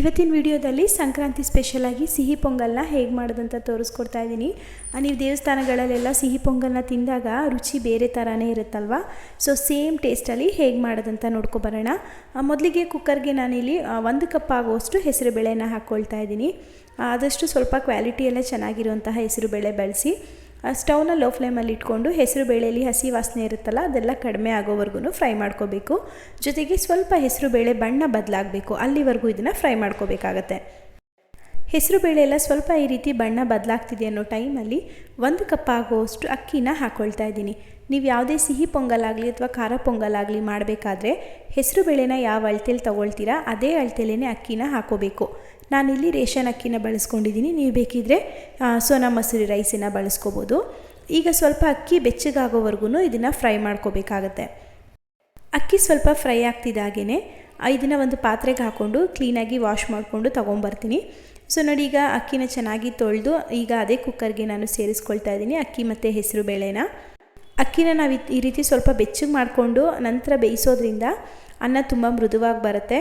ಇವತ್ತಿನ ವಿಡಿಯೋದಲ್ಲಿ ಸಂಕ್ರಾಂತಿ ಸ್ಪೆಷಲಾಗಿ ಸಿಹಿ ಪೊಂಗಲ್ನ ಹೇಗೆ ಮಾಡೋದಂತ ತೋರಿಸ್ಕೊಡ್ತಾ ಇದ್ದೀನಿ. ನೀವು ದೇವಸ್ಥಾನಗಳಲ್ಲೆಲ್ಲ ಸಿಹಿ ಪೊಂಗಲ್ನ ತಿಂದಾಗ ರುಚಿ ಬೇರೆ ಥರನೇ ಇರುತ್ತಲ್ವ? ಸೊ ಸೇಮ್ ಟೇಸ್ಟಲ್ಲಿ ಹೇಗೆ ಮಾಡೋದಂತ ನೋಡ್ಕೊಬರೋಣ ಮೊದಲಿಗೆ ಕುಕ್ಕರ್ಗೆ ನಾನಿಲ್ಲಿ ಒಂದು ಕಪ್ ಆಗುವಷ್ಟು ಹೆಸರುಬೇಳೆನ ಹಾಕ್ಕೊಳ್ತಾ ಇದ್ದೀನಿ. ಆದಷ್ಟು ಸ್ವಲ್ಪ ಕ್ವಾಲಿಟಿ ಎಲ್ಲ ಚೆನ್ನಾಗಿರುವಂತಹ ಹೆಸರುಬೇಳೆ ಬಳಸಿ ಸ್ಟವ್ನ ಲೋ ಫ್ಲೇಮಲ್ಲಿ ಇಟ್ಕೊಂಡು ಹೆಸರು ಬೇಳೆಯಲ್ಲಿ ಹಸಿ ವಾಸನೆ ಇರುತ್ತಲ್ಲ, ಅದೆಲ್ಲ ಕಡಿಮೆ ಆಗೋವರೆಗೂ ಫ್ರೈ ಮಾಡ್ಕೋಬೇಕು. ಜೊತೆಗೆ ಸ್ವಲ್ಪ ಹೆಸರು ಬೇಳೆ ಬಣ್ಣ ಬದಲಾಗಬೇಕು. ಅಲ್ಲಿವರೆಗೂ ಇದನ್ನು ಫ್ರೈ ಮಾಡ್ಕೋಬೇಕಾಗತ್ತೆ. ಹೆಸರು ಬೇಳೆ ಎಲ್ಲ ಸ್ವಲ್ಪ ಈ ರೀತಿ ಬಣ್ಣ ಬದಲಾಗ್ತಿದೆ ಅನ್ನೋ ಟೈಮಲ್ಲಿ ಒಂದು ಕಪ್ ಆಗುವಷ್ಟು ಅಕ್ಕಿನ ಹಾಕ್ಕೊಳ್ತಾ ಇದ್ದೀನಿ. ನೀವು ಯಾವುದೇ ಸಿಹಿ ಪೊಂಗಲಾಗಲಿ ಅಥವಾ ಖಾರ ಪೊಂಗಲಾಗಲಿ ಮಾಡಬೇಕಾದ್ರೆ ಹೆಸರು ಬೇಳೆನ ಯಾವ ಅಳ್ತೇಲಿ ತೊಗೊಳ್ತೀರಾ ಅದೇ ಅಳ್ತೇಲೇನೆ ಅಕ್ಕಿನ ಹಾಕೋಬೇಕು. ನಾನಿಲ್ಲಿ ರೇಷನ್ ಅಕ್ಕಿನ ಬಳಸ್ಕೊಂಡಿದ್ದೀನಿ. ನೀವು ಬೇಕಿದ್ರೆ ಸೋನಾ ಮಸೂರಿ ರೈಸನ್ನು ಬಳಸ್ಕೋಬೋದು. ಈಗ ಸ್ವಲ್ಪ ಅಕ್ಕಿ ಬೆಚ್ಚಗಾಗೋವರೆಗೂ ಇದನ್ನು ಫ್ರೈ ಮಾಡ್ಕೋಬೇಕಾಗತ್ತೆ. ಅಕ್ಕಿ ಸ್ವಲ್ಪ ಫ್ರೈ ಆಗ್ತಿದ್ದಾಗೇ ಇದನ್ನು ಒಂದು ಪಾತ್ರೆಗೆ ಹಾಕ್ಕೊಂಡು ಕ್ಲೀನಾಗಿ ವಾಶ್ ಮಾಡಿಕೊಂಡು ತೊಗೊಂಬರ್ತೀನಿ. ಸೊ ನೋಡಿ, ಈಗ ಅಕ್ಕಿನ ಚೆನ್ನಾಗಿ ತೊಳೆದು ಈಗ ಅದೇ ಕುಕ್ಕರ್ಗೆ ನಾನು ಸೇರಿಸ್ಕೊಳ್ತಾ ಇದ್ದೀನಿ ಅಕ್ಕಿ ಮತ್ತು ಹೆಸರು ಬೇಳೆನ. ಅಕ್ಕಿನ ನಾವು ಈ ರೀತಿ ಸ್ವಲ್ಪ ಬೆಚ್ಚಗೆ ಮಾಡಿಕೊಂಡು ನಂತರ ಬೇಯಿಸೋದ್ರಿಂದ ಅನ್ನ ತುಂಬ ಮೃದುವಾಗಿ ಬರುತ್ತೆ.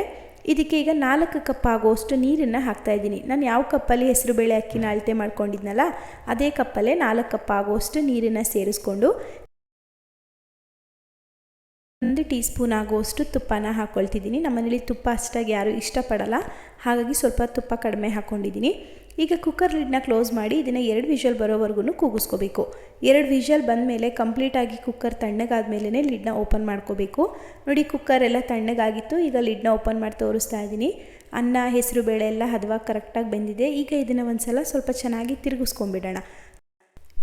ಇದಕ್ಕೆ ಈಗ ನಾಲ್ಕು ಕಪ್ ಆಗುವಷ್ಟು ನೀರನ್ನು ಹಾಕ್ತಾ ಇದ್ದೀನಿ. ನಾನು ಯಾವ ಕಪ್ಪಲ್ಲಿ ಹೆಸರುಬೇಳೆ ಅಕ್ಕಿನ ಅಳತೆ ಮಾಡ್ಕೊಂಡಿದ್ನಲ್ಲ, ಅದೇ ಕಪ್ಪಲ್ಲೇ ನಾಲ್ಕು ಕಪ್ ಆಗುವಷ್ಟು ನೀರನ್ನು ಸೇರಿಸ್ಕೊಂಡು ಒಂದು ಟೀ ಸ್ಪೂನ್ ಆಗುವಷ್ಟು ತುಪ್ಪನ ಹಾಕ್ಕೊಳ್ತಿದ್ದೀನಿ ನಮ್ಮನೇಲಿ ತುಪ್ಪ ಅಷ್ಟಾಗಿ ಯಾರೂ ಇಷ್ಟಪಡಲ್ಲ. ಹಾಗಾಗಿ ಸ್ವಲ್ಪ ತುಪ್ಪ ಕಡಿಮೆ ಹಾಕ್ಕೊಂಡಿದ್ದೀನಿ ಈಗ ಕುಕ್ಕರ್ ಲಿಡ್ನ ಕ್ಲೋಸ್ ಮಾಡಿ ಇದನ್ನು ಎರಡು ವಿಷಲ್ ಬರೋವರೆಗೂ ಕೂಗಿಸ್ಕೋಬೇಕು. ಎರಡು ವಿಷಲ್ ಬಂದಮೇಲೆ ಕಂಪ್ಲೀಟಾಗಿ ಕುಕ್ಕರ್ ತಣ್ಣಗಾದ ಮೇಲೇ ಲಿಡ್ನ ಓಪನ್ ಮಾಡ್ಕೋಬೇಕು. ನೋಡಿ ಕುಕ್ಕರ್ ಎಲ್ಲ ತಣ್ಣಗಾಗಿತ್ತು, ಈಗ ಲಿಡ್ನ ಓಪನ್ ಮಾಡಿ ತೋರಿಸ್ತಾ ಇದ್ದೀನಿ. ಅನ್ನ, ಹೆಸರು, ಬೇಳೆ ಎಲ್ಲ ಹದವಾಗಿ ಕರೆಕ್ಟಾಗಿ ಬೆಂದಿದೆ. ಈಗ ಇದನ್ನು ಒಂದು ಸಲ ಸ್ವಲ್ಪ ಚೆನ್ನಾಗಿ ತಿರುಗಿಸ್ಕೊಂಬಿಡೋಣ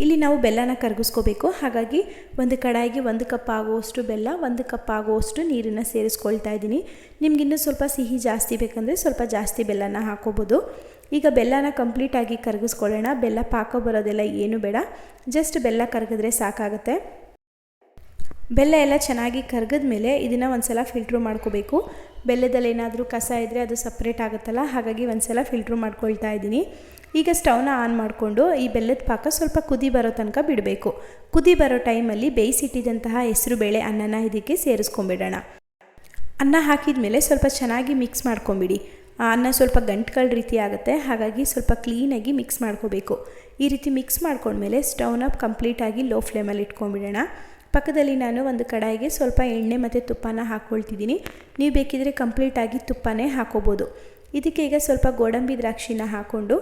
ಇಲ್ಲಿ ನಾವು ಬೆಲ್ಲನ ಕರಗಿಸ್ಕೋಬೇಕು. ಹಾಗಾಗಿ ಒಂದು ಕಡಾಯಿಗೆ ಒಂದು ಕಪ್ ಆಗುವಷ್ಟು ಬೆಲ್ಲ, ಒಂದು ಕಪ್ ಆಗುವಷ್ಟು ನೀರನ್ನು ಸೇರಿಸ್ಕೊಳ್ತಾ ಇದ್ದೀನಿ. ನಿಮಗಿನ್ನೂ ಸ್ವಲ್ಪ ಸಿಹಿ ಜಾಸ್ತಿ ಬೇಕಂದರೆ ಸ್ವಲ್ಪ ಜಾಸ್ತಿ ಬೆಲ್ಲನ ಹಾಕೋಬೋದು. ಈಗ ಬೆಲ್ಲನ ಕಂಪ್ಲೀಟಾಗಿ ಕರಗಿಸ್ಕೊಳ್ಳೋಣ. ಬೆಲ್ಲ ಪಾಕ ಬರೋದೆಲ್ಲ ಏನು ಬೇಡ. ಜಸ್ಟ್ ಬೆಲ್ಲ ಕರಗಿದ್ರೆ ಸಾಕಾಗುತ್ತೆ. ಬೆಲ್ಲ ಎಲ್ಲ ಚೆನ್ನಾಗಿ ಕರಗಿದ ಮೇಲೆ ಇದನ್ನು ಒಂದು ಸಲ ಫಿಲ್ಟ್ರ್ ಮಾಡ್ಕೋಬೇಕು. ಬೆಲ್ಲದಲ್ಲಿ ಏನಾದರೂ ಕಸ ಇದ್ದರೆ ಅದು ಸಪ್ರೇಟ್ ಆಗುತ್ತಲ್ಲ? ಹಾಗಾಗಿ ಒಂದು ಸಲ ಫಿಲ್ಟ್ರ್ ಮಾಡ್ಕೊಳ್ತಾ ಇದ್ದೀನಿ. ಈಗ ಸ್ಟವ್ನ ಆನ್ ಮಾಡಿಕೊಂಡು ಈ ಬೆಲ್ಲದ ಪಾಕ ಸ್ವಲ್ಪ ಕುದಿ ಬರೋ ತನಕ ಬಿಡಬೇಕು. ಕುದಿ ಬರೋ ಟೈಮಲ್ಲಿ ಬೇಯಿಸಿಟ್ಟಿದಂತಹ ಹೆಸರು ಬೇಳೆ ಅನ್ನನ ಇದಕ್ಕೆ ಸೇರಿಸ್ಕೊಂಬಿಡೋಣ. ಅನ್ನ ಹಾಕಿದ ಮೇಲೆ ಸ್ವಲ್ಪ ಚೆನ್ನಾಗಿ ಮಿಕ್ಸ್ ಮಾಡ್ಕೊಂಬಿಡಿ. ಆ ಅನ್ನ ಸ್ವಲ್ಪ ಗಂಟುಗಳ ರೀತಿ ಆಗುತ್ತೆ, ಹಾಗಾಗಿ ಸ್ವಲ್ಪ ಕ್ಲೀನಾಗಿ ಮಿಕ್ಸ್ ಮಾಡ್ಕೋಬೇಕು. ಈ ರೀತಿ ಮಿಕ್ಸ್ ಮಾಡ್ಕೊಂಡ್ಮೇಲೆ ಸ್ಟವ್ನ ಕಂಪ್ಲೀಟಾಗಿ ಲೋ ಫ್ಲೇಮಲ್ಲಿ ಇಟ್ಕೊಂಡ್ಬಿಡೋಣ ಪಕ್ಕದಲ್ಲಿ ನಾನು ಒಂದು ಕಡಾಯಿಗೆ ಸ್ವಲ್ಪ ಎಣ್ಣೆ ಮತ್ತು ತುಪ್ಪನ ಹಾಕ್ಕೊಳ್ತಿದ್ದೀನಿ. ನೀವು ಬೇಕಿದ್ರೆ ಕಂಪ್ಲೀಟಾಗಿ ತುಪ್ಪನೇ ಹಾಕೋಬೋದು. ಇದಕ್ಕೆ ಈಗ ಸ್ವಲ್ಪ ಗೋಡಂಬಿ ದ್ರಾಕ್ಷಿನ ಹಾಕ್ಕೊಂಡು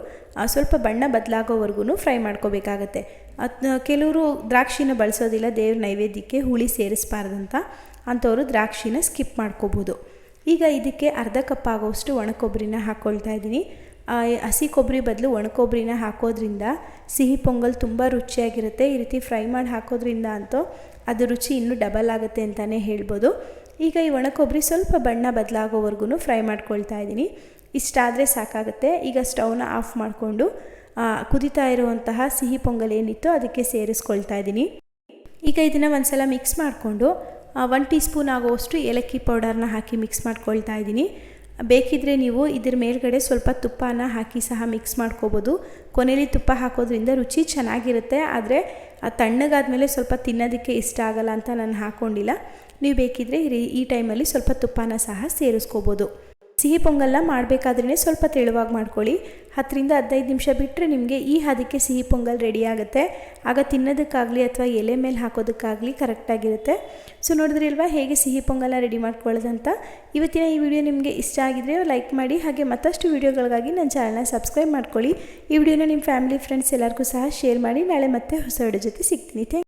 ಸ್ವಲ್ಪ ಬಣ್ಣ ಬದಲಾಗೋವರೆಗೂ ಫ್ರೈ ಮಾಡ್ಕೋಬೇಕಾಗತ್ತೆ. ಅದು ಕೆಲವರು ದ್ರಾಕ್ಷಿನ ಬಳಸೋದಿಲ್ಲ, ದೇವ್ರ ನೈವೇದ್ಯಕ್ಕೆ ಹುಳಿ ಸೇರಿಸಬಾರ್ದಂತ ಅಂಥವರು ದ್ರಾಕ್ಷಿನ ಸ್ಕಿಪ್ ಮಾಡ್ಕೋಬೋದು. ಈಗ ಇದಕ್ಕೆ ಅರ್ಧ ಕಪ್ ಆಗೋಷ್ಟು ಒಣಕೊಬ್ಬರಿನ ಹಾಕ್ಕೊಳ್ತಾ ಇದ್ದೀನಿ. ಹಸಿ ಕೊಬ್ಬರಿ ಬದಲು ಒಣಕೊಬ್ಬರಿನ ಹಾಕೋದ್ರಿಂದ ಸಿಹಿ ಪೊಂಗಲ್ ತುಂಬ ರುಚಿಯಾಗಿರುತ್ತೆ. ಈ ರೀತಿ ಫ್ರೈ ಮಾಡಿ ಹಾಕೋದ್ರಿಂದ ಅಂತೂ ಅದು ರುಚಿ ಇನ್ನೂ ಡಬಲ್ ಆಗುತ್ತೆ ಅಂತಲೇ ಹೇಳ್ಬೋದು. ಈಗ ಈ ಒಣಕೊಬ್ಬರಿ ಸ್ವಲ್ಪ ಬಣ್ಣ ಬದಲಾಗೋವರೆಗೂ ಫ್ರೈ ಮಾಡ್ಕೊಳ್ತಾ ಇದ್ದೀನಿ. ಇಷ್ಟಾದರೆ ಸಾಕಾಗುತ್ತೆ. ಈಗ ಸ್ಟವ್ನ ಆಫ್ ಮಾಡಿಕೊಂಡು ಕುದಿತಾ ಇರುವಂತಹ ಸಿಹಿ ಪೊಂಗಲ್ ಏನಿತ್ತು ಅದಕ್ಕೆ ಸೇರಿಸ್ಕೊಳ್ತಾ ಇದ್ದೀನಿ. ಈಗ ಇದನ್ನು ಒಂದು ಸಲ ಮಿಕ್ಸ್ ಮಾಡಿಕೊಂಡು ಒನ್ ಟೀ ಸ್ಪೂನ್ ಆಗುವಷ್ಟು ಏಲಕ್ಕಿ ಪೌಡರ್ನ ಹಾಕಿ ಮಿಕ್ಸ್ ಮಾಡ್ಕೊಳ್ತಾ ಇದ್ದೀನಿ. ಬೇಕಿದ್ರೆ ನೀವು ಇದ್ರ ಮೇಲ್ಗಡೆ ಸ್ವಲ್ಪ ತುಪ್ಪನ ಹಾಕಿ ಸಹ ಮಿಕ್ಸ್ ಮಾಡ್ಕೋಬೋದು. ಕೊನೆಯಲ್ಲಿ ತುಪ್ಪ ಹಾಕೋದ್ರಿಂದ ರುಚಿ ಚೆನ್ನಾಗಿರುತ್ತೆ, ಆದರೆ ತಣ್ಣಗಾದ್ಮೇಲೆ ಸ್ವಲ್ಪ ತಿನ್ನೋದಕ್ಕೆ ಇಷ್ಟ ಆಗಲ್ಲ ಅಂತ ನಾನು ಹಾಕ್ಕೊಂಡಿಲ್ಲ ನೀವು ಬೇಕಿದ್ರೆ ಈ ಟೈಮಲ್ಲಿ ಸ್ವಲ್ಪ ತುಪ್ಪನ ಸಹ ಸೇರಿಸ್ಕೋಬೋದು. ಸಿಹಿ ಪೊಂಗಲ್ನ ಮಾಡಬೇಕಾದ್ರೇ ಸ್ವಲ್ಪ ತೆಳುವಾಗಿ ಮಾಡ್ಕೊಳ್ಳಿ. ಹತ್ತರಿಂದ ಹದಿನೈದು ನಿಮಿಷ ಬಿಟ್ಟರೆ ನಿಮಗೆ ಈ ಹದಕ್ಕೆ ಸಿಹಿ ಪೊಂಗಲ್ ರೆಡಿ ಆಗುತ್ತೆ. ಆಗ ತಿನ್ನೋದಕ್ಕಾಗಲಿ ಅಥವಾ ಎಲೆ ಮೇಲೆ ಹಾಕೋದಕ್ಕಾಗಲಿ ಕರೆಕ್ಟಾಗಿರುತ್ತೆ ಸೊ ನೋಡಿದ್ರಿ ಅಲ್ವಾ ಹೇಗೆ ಸಿಹಿ ಪೊಂಗಲ್ನ ರೆಡಿ ಮಾಡ್ಕೊಳ್ಳೋದಂತ? ಇವತ್ತಿನ ಈ ವಿಡಿಯೋ ನಿಮಗೆ ಇಷ್ಟ ಆಗಿದ್ರೆ ಲೈಕ್ ಮಾಡಿ, ಹಾಗೆ ಮತ್ತಷ್ಟು ವಿಡಿಯೋಗಳಿಗಾಗಿ ನನ್ನ ಚಾನಲ್ನ ಸಬ್ಸ್ಕ್ರೈಬ್ ಮಾಡ್ಕೊಳ್ಳಿ. ಈ ವಿಡಿಯೋನ ನಿಮ್ಮ ಫ್ಯಾಮಿಲಿ ಫ್ರೆಂಡ್ಸ್ ಎಲ್ಲರಿಗೂ ಸಹ ಶೇರ್ ಮಾಡಿ. ನಾಳೆ ಮತ್ತೆ ಹೊಸ ವಿಡಿಯೋ ಜೊತೆ ಸಿಗ್ತೀನಿ. ಥ್ಯಾಂಕ್